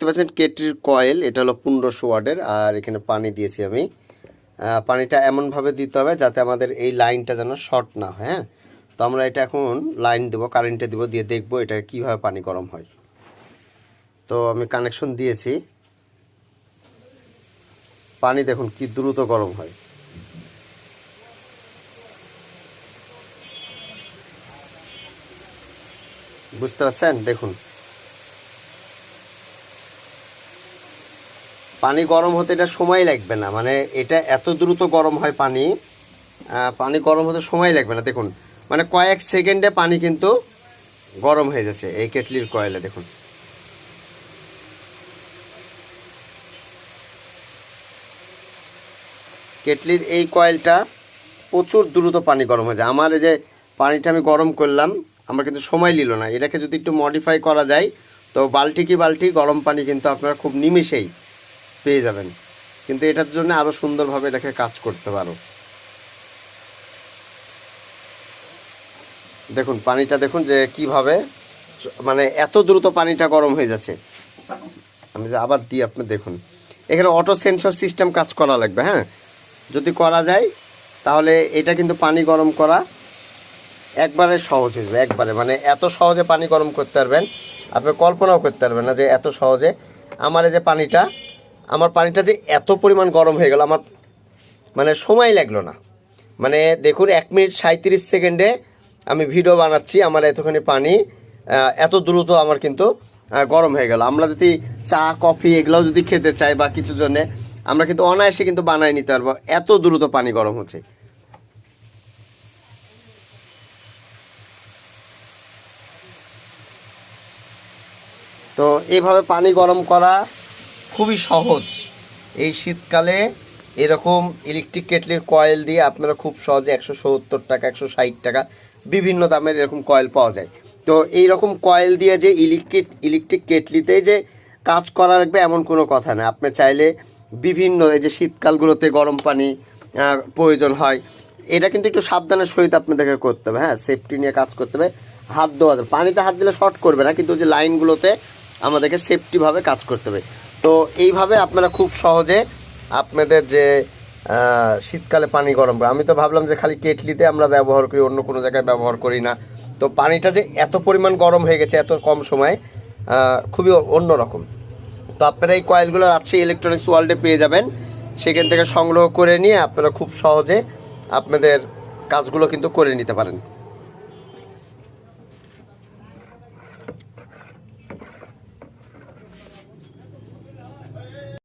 দেখতে পাচ্ছেন কেটলির কয়েল, এটা হলো পনেরোশো ওয়ার্ডের আর এখানে পানি দিয়েছি আমি। পানিটা এমনভাবে দিতে হবে যাতে আমাদের এই লাইনটা যেন শর্ট না হয় হ্যাঁ? তো আমরা এটা এখন লাইন দেবো, কারেন্টে দেবো, দিয়ে দেখব এটা কীভাবে পানি গরম হয়। তো আমি কানেকশন দিয়েছি। পানি দেখুন কি দ্রুত গরম হয়। বুঝতে পারছেন? দেখুন। পানি গরম হতে এটা সময় লাগবে না। মানে এটা এত দ্রুত গরম হয় পানি পানি গরম হতে সময় লাগবে না। দেখুন মানে কয়েক সেকেন্ডে পানি কিন্তু গরম হয়ে যাচ্ছে এই কেটলির কয়েলে, দেখুন। কেটলির এই কয়েলটা প্রচুর দ্রুত পানি গরম হয়ে যায়। আমার এই যে পানিটা আমি গরম করলাম, আমার কিন্তু সময় নিল না। এটাকে যদি একটু মডিফাই করা যায়, তো বালতি কি বালতি গরম পানি কিন্তু আপনারা খুব নিমিষেই পেয়ে যাবেন। কিন্তু এটার জন্য আরও সুন্দরভাবে এটাকে কাজ করতে পারো। দেখুন, পানিটা দেখুন যে কীভাবে মানে এত দ্রুত পানিটা গরম হয়ে যাচ্ছে। আমি যে আবার দিই, আপনি দেখুন। এখানে অটো সেন্সর সিস্টেম কাজ করা লাগবে হ্যাঁ? যদি করা যায়, তাহলে এটা কিন্তু পানি গরম করা একবারে সহজ হয়ে যাবে, একবারে। মানে এত সহজে পানি গরম করতে পারবেন, আপনি কল্পনাও করতে পারবেন না যে এত সহজে আমার এই যে পানিটা আমার পানিটা যে এত পরিমাণ গরম হয়ে গেল, আমার মানে সময় লাগল না। মানে দেখুন, এক মিনিট সাঁত্রিশ সেকেন্ডে আমি ভিডিও বানাচ্ছি আমার এতখানি পানি এত দ্রুত আমার কিন্তু গরম হয়ে গেল। আমরা যদি চা, কফি এগুলোও যদি খেতে চাই বা কিছু জন্যে, আমরা কিন্তু অনায়াসে কিন্তু বানাই নিতে পারব। এত দ্রুত পানি গরম হচ্ছে। তো এইভাবে পানি গরম করা খুবই সহজ। এই শীতকালে এরকম ইলেকট্রিক কেটলির কয়েল দিয়ে আপনারা খুব সহজে একশো সত্তর টাকা, একশো ষাট টাকা বিভিন্ন দামের এরকম কয়েল পাওয়া যায়। তো এই রকম কয়েল দিয়ে যে ইলেকট্রিক ইলেকট্রিক কেটলিতে যে কাজ করা লাগবে এমন কোনো কথা না। আপনি চাইলে বিভিন্ন এই যে শীতকালগুলোতে গরম পানি প্রয়োজন হয়। এটা কিন্তু একটু সাবধানের সহিত আপনাদেরকে করতে হবে। হ্যাঁ সেফটি নিয়ে কাজ করতে হবে। হাত দেওয়া পানিতে হাত দিলে শর্ট করবে না, কিন্তু যে লাইনগুলোতে আমাদেরকে সেফটিভাবে কাজ করতে হবে। তো এইভাবে আপনারা খুব সহজে আপনাদের যে শীতকালে পানি গরম করে, আমি তো ভাবলাম যে খালি কেটলিতে আমরা ব্যবহার করি, অন্য কোনো জায়গায় ব্যবহার করি না। তো পানিটা যে এত পরিমাণ গরম হয়ে গেছে এত কম সময়ে খুবই অন্যরকম তো আপনারা এই কয়েলগুলো রাজশাহী ইলেকট্রনিক্স ওয়ার্ল্ডে পেয়ে যাবেন। সেখান থেকে সংগ্রহ করে নিয়ে আপনারা খুব সহজে আপনাদের কাজগুলো কিন্তু করে নিতে পারেন।